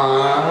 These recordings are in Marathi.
আমার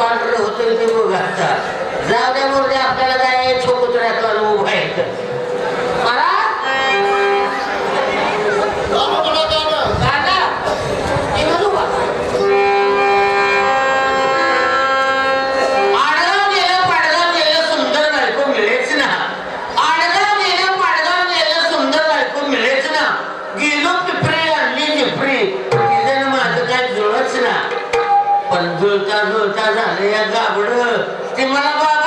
पांढरं होतं ते मुलांचा जाऊ द्या मुलगा आपल्याला काय छोकुत्र्यातला उभा आहे তোমরা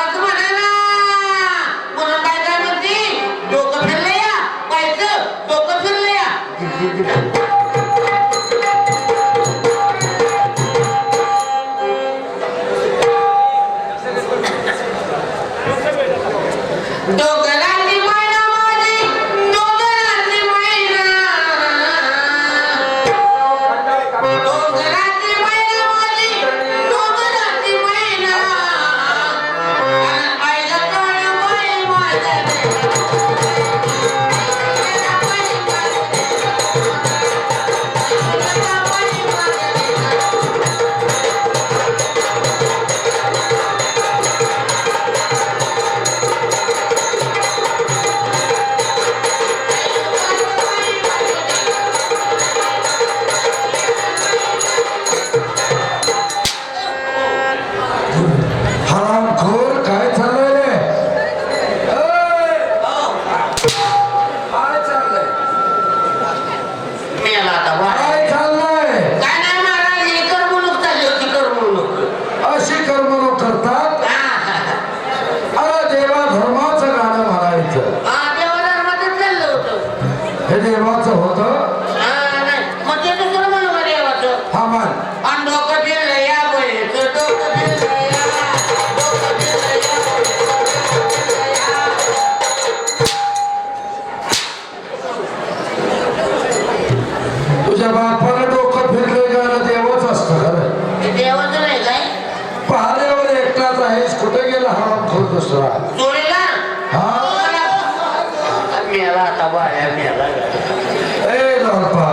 ಸ್ವಲ್ಪ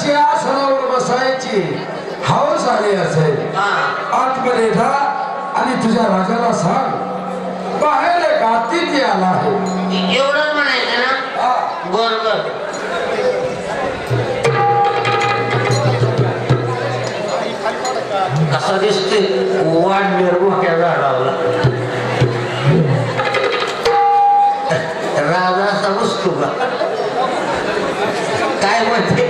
अशी आसनावर बसायची. हाऊस आली असेल आतमध्ये आणि तुझ्या राजाला सांग. बाहेर गातीत आला आहे. एवढं म्हणायचं ना? बरोबर असं दिसते? वाट निर्मुख्या झाडाला राजा समजतो का काय म्हणते?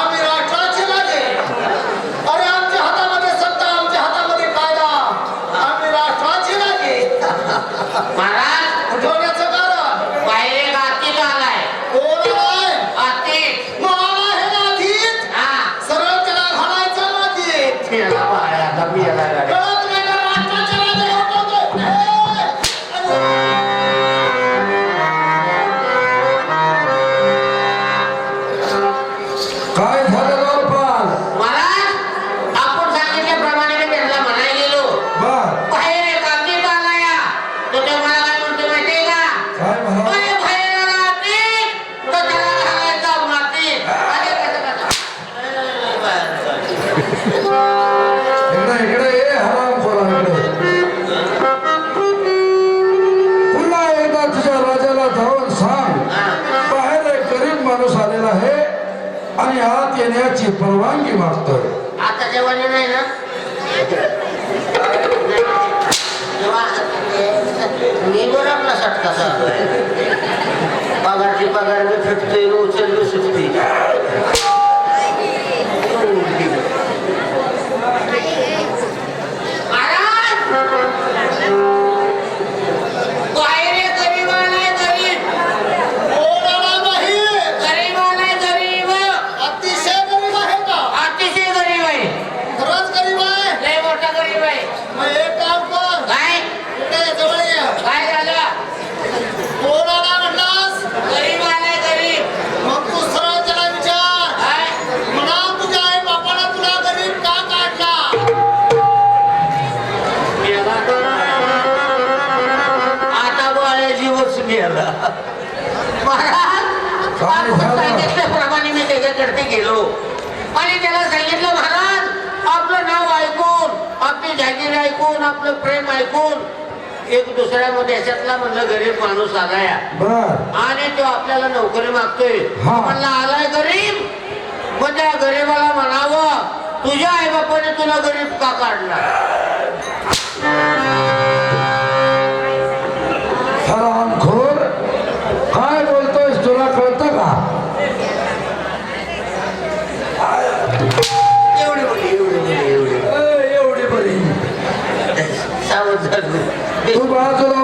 जाण्याची परवानगी मागतोय. आता जेव्हा नाही ना? आपला सटका पगारची पगार मी फिटतोय उचल मी सुटते ऐकून आपलं प्रेम ऐकून एक दुसऱ्या देशातला म्हणलं गरीब माणूस आलाय. आणि तो आपल्याला नोकरी मागतोय. म्हणला आलाय गरीब? म्हणजे मग त्या गरीबाला म्हणावं तुझ्या आई बापाने तुला गरीब का काढला? Eduardo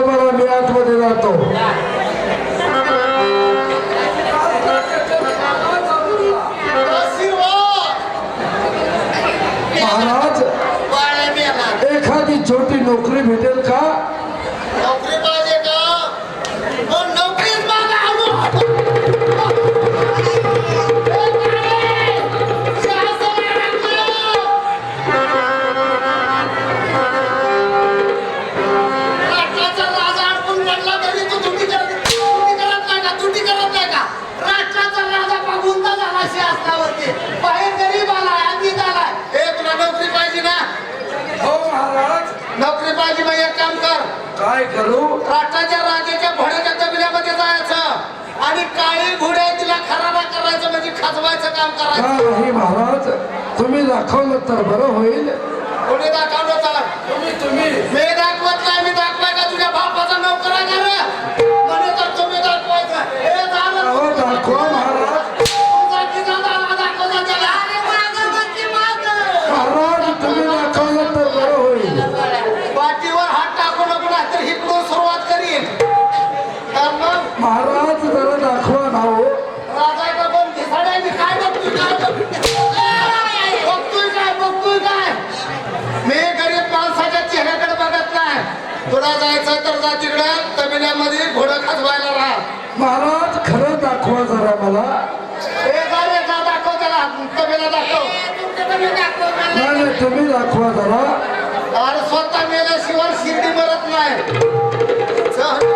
शासनावरती बाहेर गरीब आलाय आधीच आलाय. ए तुला नोकरी पाहिजे ना? हो महाराज. नोकरी पाहिजे मग एक काम कर. काय करू? राष्ट्राच्या राजाच्या भोड्याच्या जमिनीमध्ये जायचं आणि काही घोड्या तिला खराबा करायचं म्हणजे खाजवायचं काम करायचं. नाही महाराज? तुम्ही दाखवलं तर बरं होईल. कोणी दाखवलं तर? तुम्ही तुम्ही. मी गरीब माणसाच्या चेहऱ्याकडे बघत नाही. तुला जायचं तर जा तिकडं तमिळनामध्ये घोडं खाजवायला राहा. महाराज खरं दाखवा जरा मला. हे जा रे जा दाखव त्याला. तमिळा दाखव. नाही नाही, तुम्ही दाखवा जरा. अरे स्वतः मेल्याशिवाय शिर्डी मरत नाही. चल.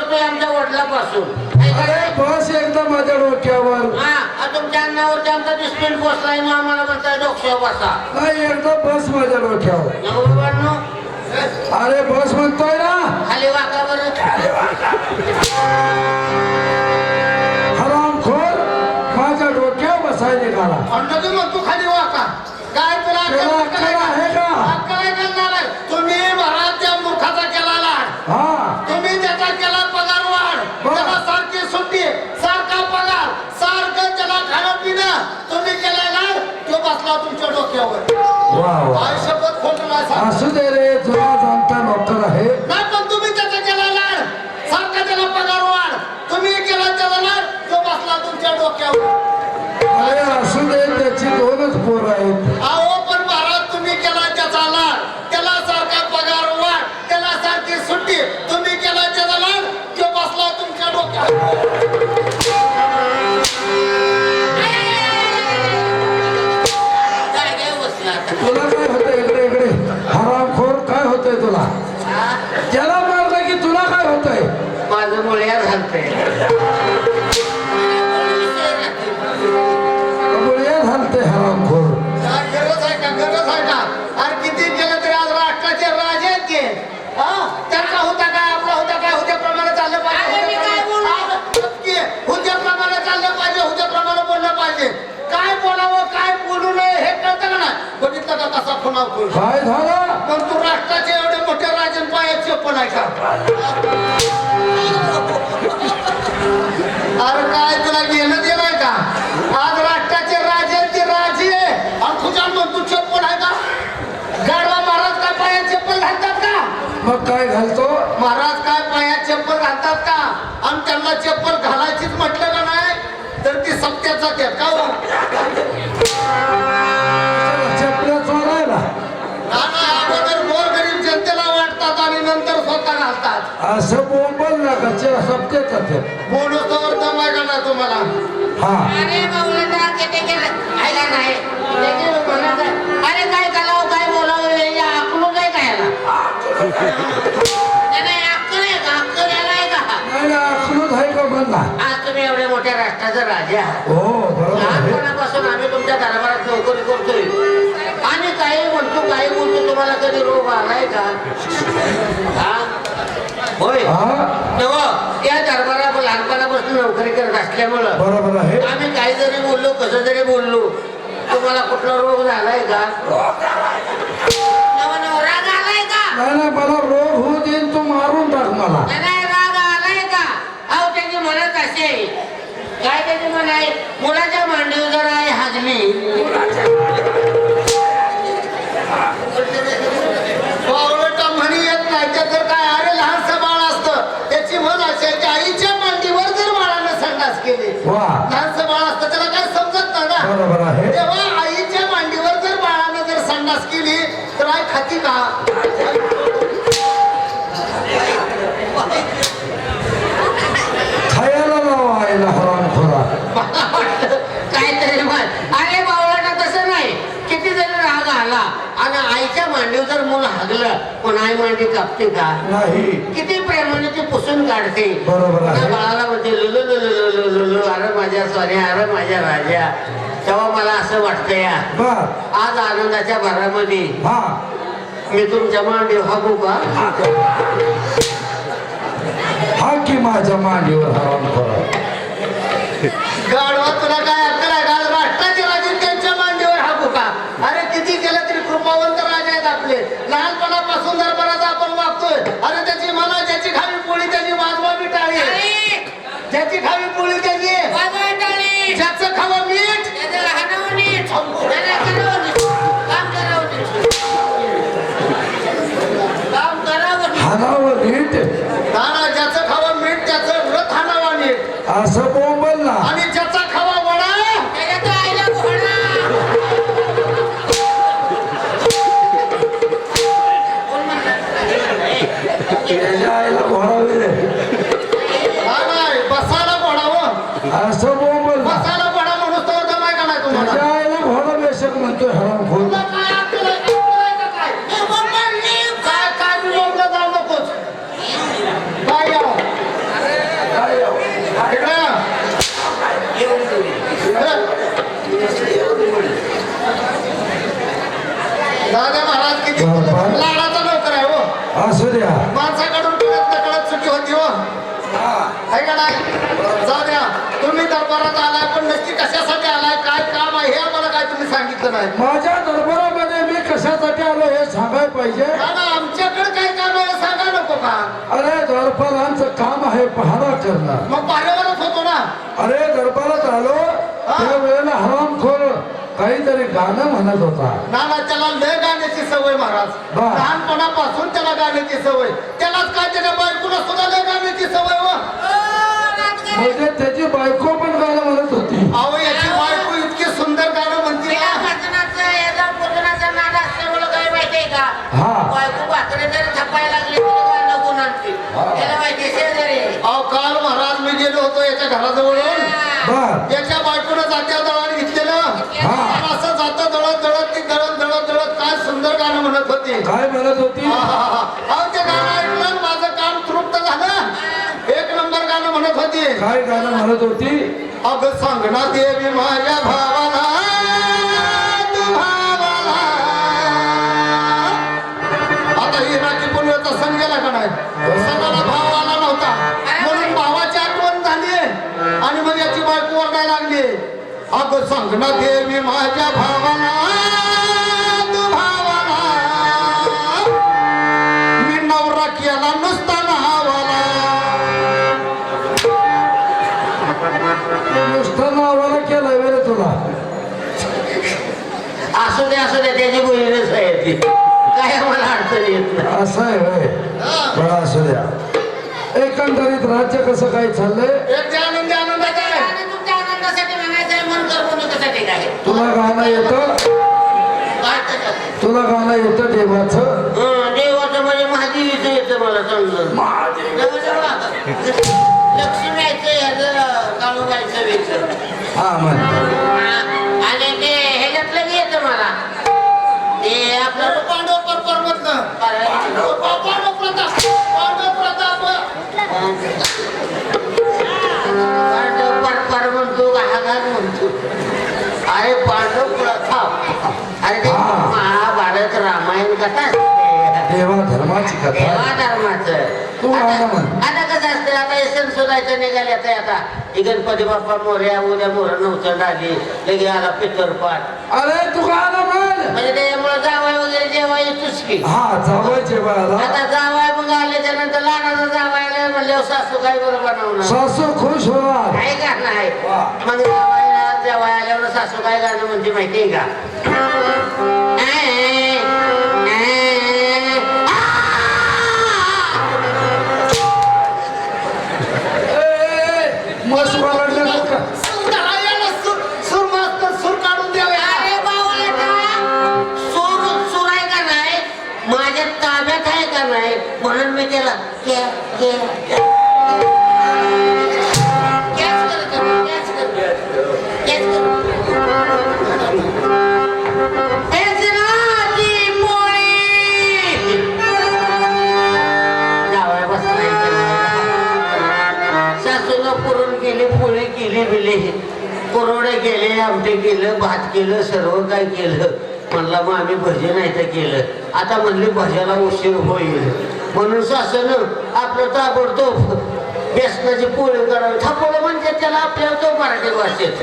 करतोय आमच्या वडिलापासून. अरे बस एकदा माझ्या डोक्यावर. हा तुमच्या अन्नावरती आमचा डिस्प्लेन पोचलाय मग आम्हाला म्हणताय डोक्यावर बसा. नाही एकदा बस माझ्या डोक्यावर. अरे बस म्हणतोय ना. खाली वाका बरं. हरामखोर माझ्या डोक्यावर निघाला. म्हणलं की मग तू खाली वाका. काय तुला अक्कल त्याला बिक्कल अक्कल आहे का? अक्कल आहे का नाही? तुम्ही महाराज त्या मूर्खाचा केला लाड हा तुम्ही त्याचा केला पगार वाढ बर. त्याला सारखी सुट्टी सारखा पगार सारखं त्याला खाणं पिणं तुम्ही केला लाड बसला तुमच्या डोक्यावर. काय शपथ खोटं नाही. असू दे रे जुना जाणता नोकर आहे. नाही पण तुम्ही त्याचा केला लाड. सारखा त्याला पगार वाढ. तुम्ही केला त्याला लाड तो बसला तुमच्या डोक्यावर. अरे असू दे त्याची दोनच पोर आहेत. अहो पण महाराज तुम्ही केला त्याचा लाड. त्याला सारखा पगार वाढ. त्याला सारखी सुट्टी. तुम्ही केला त्याचा लाड तो बसला तुमच्या डोक्यावर. नाही बघितलं का कसा खुणावतो काय झालं. पण तू राष्ट्राचे एवढे मोठे राजन पायात चप्पल आहे का? अरे काय तुला घेणं देणं आहे का? आज राष्ट्राचे राजे ते राजे. आणि तुझ्या मग तू चप्पल आहे का? गाडवा महाराज काय पायात चप्पल घालतात का? मग काय घालतो? महाराज काय पायात चप्पल घालतात का? आणि त्यांना चप्पल घालायचीच म्हटलं का नाही? तर ती सत्यात जातात का असं बोंबल ना का सप्तेच बोनसवर दम आहे का नाही तुम्हाला. हा. अरे बाबूला किती केलं ऐका नाही? ते अरे काय करावं काय बोलावं हे अकलून आहे म्हणला आज तुम्ही एवढ्या मोठ्या राष्ट्राचे राजे आहात. हो बरोबर लहानपणापासून आम्ही तुमच्या दरबारात नोकरी करतोय. आणि काही म्हणतो काही बोलतो तुम्हाला कधी रोग आलाय का? हा? होय. हा? तेव्हा या दरबारात लहानपणापासून नोकरी करत असल्यामुळं बरोबर आहे. आम्ही काही जरी बोललो कसं जरी बोललो तुम्हाला कुठला रोग झालाय का? नवा नवा राग आलाय का? नाही नाही मला रोग होऊ देईन तू मारून टाक मला. नाही, नाही, राग आलाय का अहो त्याची म्हणत असे. काय त्याची म्हण आहे मुलाच्या मांडीवर जर आहे हाजमी. म्हणी येत नाही ते तर काय अरे लहानसं बाळ असतं. त्याची म्हण असायची आईच्या मांडीवर जर बाळानं संडास केली. लहानसं बाळ असतं त्याला काय समजत नाही ना? बरोबर आहे. तेव्हा आईच्या मांडीवर जर बाळानं जर संडास केली तर आई खाती का खायला लावा आईला हराम खोरा मला वाटलं काहीतरी म्हण अरे बावळाटा तसं नाही किती जरी राग आला आणि आईच्या मांडीवर जर मुलं आई मांडी कापते का? नाही. किती प्रेमाने ती पुसून काढते. बरोबर. त्या बाळाला म्हणते लुलू लुलू लुलू लुलू अरे माझ्या सोन्या अरे माझ्या राजा. तेव्हा मला असं वाटतं या. आज आनंदाच्या भरामध्ये हा. मी तुमच्या मांडी हागू का? हा. की माझ्या मांडीवर खोरा गाढवा तुला काय अक्कल आहे का राष्ट्राचे राजे त्यांच्या मांडीवर हाकू का अरे किती केलं तरी कृपावंत आपले लहानपणापासून दरबारात आपण वागतोय अरे त्याची म्हणा ज्याची खावी पोळी त्याची वाजवा टाळी ज्याची खावी पोळी त्याची ज्याचं खावं मीठ. लाडाचा नोकर आहे हो. असू द्या. माणसाकडून कळत नकळत सुट्टी होती हो. आहे का नाही? जाऊ द्या. तुम्ही दरबारात आलाय पण नक्की कशासाठी आलाय काय काम आहे हे आम्हाला काय तुम्ही सांगितलं नाही. माझ्या दरबारामध्ये मी कशासाठी आलो हे सांगायला पाहिजे? आमच्याकडे काय काम आहे सांगा नको का? अरे दरबारांचं काम आहे पहारा करणं मग पाऱ्यावरच होतो ना. अरे दरबारात आलो त्या वेळेला हरामखोर काहीतरी गाणं म्हणत होता. ना ना त्याला लय गाण्याची सवय महाराज. वा. लहानपणापासून त्याला गाण्याची सवय. त्यालाच काय त्याच्या बायकोला सुद्धा लय गाण्याची सवय व म्हणजे त्याची बायको पण गाणं म्हणत होती. अहो याची बायको इतकी सुंदर गाणं म्हणते ना. हा. अहो काल महाराज मी गेलो होतो याच्या घराजवळून. बर त्याच्या म्हणत होती. काय म्हणत होती? अहो ते गाणं ऐकलं माझं काम तृप्त झालं. एक नंबर गाणं म्हणत होती. काय गाणं म्हणत होती? अग सांगना देवी माझ्या भावाला तू भावाला. आता ही राखी पुण्याचा सण गेला का नाही? सणाला भाव आला नव्हता. म्हणून भावाची आठवण झाली. आणि मग याची बायको ओरडायला लागली. अग सांगना देवी माझ्या भावाला नुसतं नावाला केलं वेळ तुला. असू दे असू दे त्याची बहिणच आहे ती. काय मला अडचण येत नाही. असं आहे होय. बरं असू द्या. एकंदरीत राज्य कसं काय चाललंय? आनंदी आनंदात आहे आणि तुमच्या आनंदासाठी म्हणायचंय मन करमणुकीसाठी काय तुला गाणं येतं? काय त्याच्यात? तुला गाणं येतं देवाचं? हं, देवाचं म्हणजे महादेवीचं येतं मला. लक्ष्मी हा म्हण. आणि ते ह्याच्यातलं बी येतं मला. ते आपलं पांडव पर पर्वतनं. पांडव. पांडव प्रताप. पांडव प्रताप. पांडव पर म्हणतो हागार म्हणतो. अरे पांडव प्रताप. अरे ते हा. महाभारत रामायण कथा. देवा धर्माची कथा. देवा धर्माचं. आता कसं असतं? आता हे सण शोधायचं निघाले आता. हे गणपती बाप्पा मोर्या उद्या मोहर नवचंड आली लगे आला पितरपाठ अरे तू गाणं म्हण? म्हणजे त्याच्यामुळे जावाय वगैरे जेव्हा येतोच की. हा जावं जेवायला. आता जावाय मग आल्याच्यानंतर लहानाचा जावाय आला म्हणल्यावर सासू काय बरं बनवणार? सासू खुश होणार. काय गाणं आहे? वा. मग जावायला जेव्हा आल्यावर सासू काय गाणं म्हणते माहितीये का? पुरण केले पोळी बिले केले आमटे केलं भात केलं सर्व काय केलं. म्हणला मग आम्ही भजे आहे तर केलं. आता म्हणले भज्याला उशीर होईल. म्हणून सासनं आपलं ताबडतोब बेसनाची पोळी करावी. थापोळं म्हणजे त्याला आपल्या तो मराठी भाषेत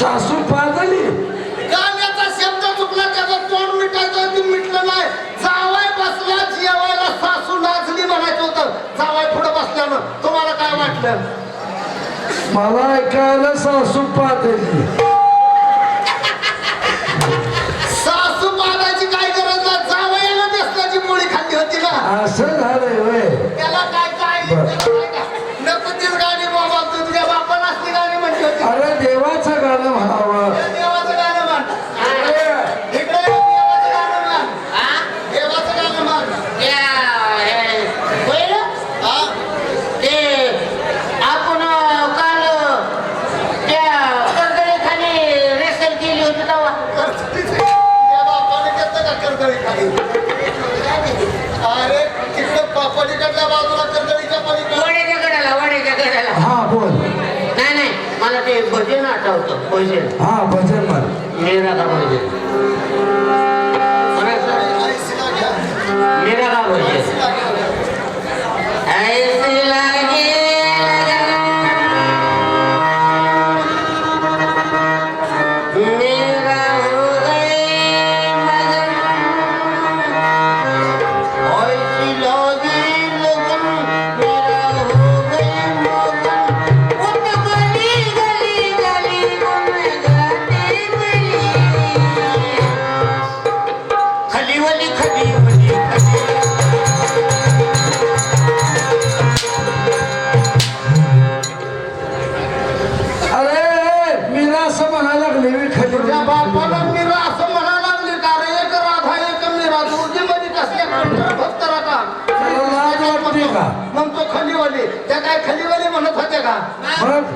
सासू पाजली गाण्याचा शब्द चुकला त्याचं तोंड मिटायचं ते मिटलं नाही. जावाय बसला जेवायला सासू नाचली म्हणायचं होतं. जावाय पुढे बसल्यानं तुम्हाला काय वाटलं? मला ऐकायला सासू सासू आठवतं भजन हा भजन म्हण मेरा का भजन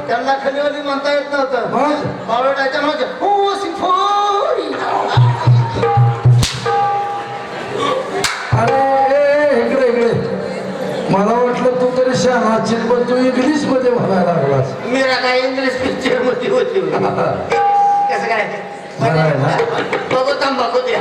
त्यांना खलीवाली म्हणता येत नव्हतं. मग? बावळटाच्या म्हणजे हो सिफोरी अरे इकडे इकडे. मला वाटलं तू तरी शहाणाची पण तू इंग्लिशमध्ये म्हणायला लागलास. मीरा काय इंग्लिश पिक्चरमध्ये होती. कसं काय? बघू तंबाखू द्या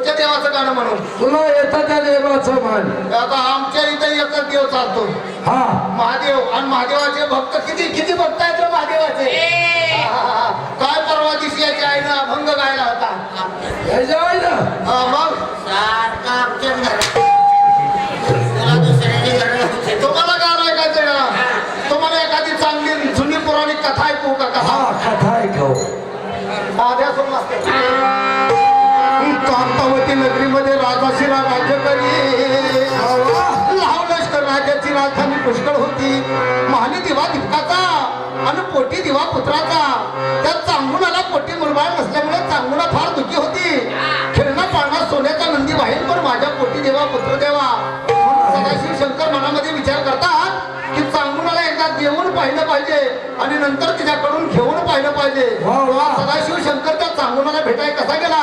कोणत्या देवाचं गाणं म्हणून. तुला येतं त्या देवाचं म्हण. आता आमच्या इथे एकच देव चालतो हा. महादेव आणि महादेवाचे भक्त किती किती भक्त आहेत रे महादेवाचे? हा. काय परवा दिवशी याच्या आईनं अभंग गायला होता? हे ना हा, मग? सारखं आमच्याच घरात. तुला दुसऱ्याची गरज होती. तुम्हाला गाणं ऐकायचं का तुम्हाला एखादी चांगली जुनी पौराणिक कथा ऐकू का? कथा? हा कथा ऐकव. कांतावती नगरीमध्ये राजाशिरा राज्य करी लाव लष्कर राजाची राजधानी पुष्कळ होती. महाली दिवा दिपकाचा आणि पोटी दिवा पुत्राचा. त्या चांगुणाला पोटी मुरबाळ नसल्यामुळे चांगुणा फार दुखी होती. खेळणा पाळणा सोन्याचा नंदी वाहील पण माझ्या पोटी देवा पुत्र देवा. सदाशिव शंकर मनामध्ये विचार करतात एकदा देऊन पाहिलं पाहिजे आणि नंतर तिच्याकडून घेऊन पाहिलं पाहिजे वा. सदाशिव शंकर त्या चांगुणाला भेटाय कसा गेला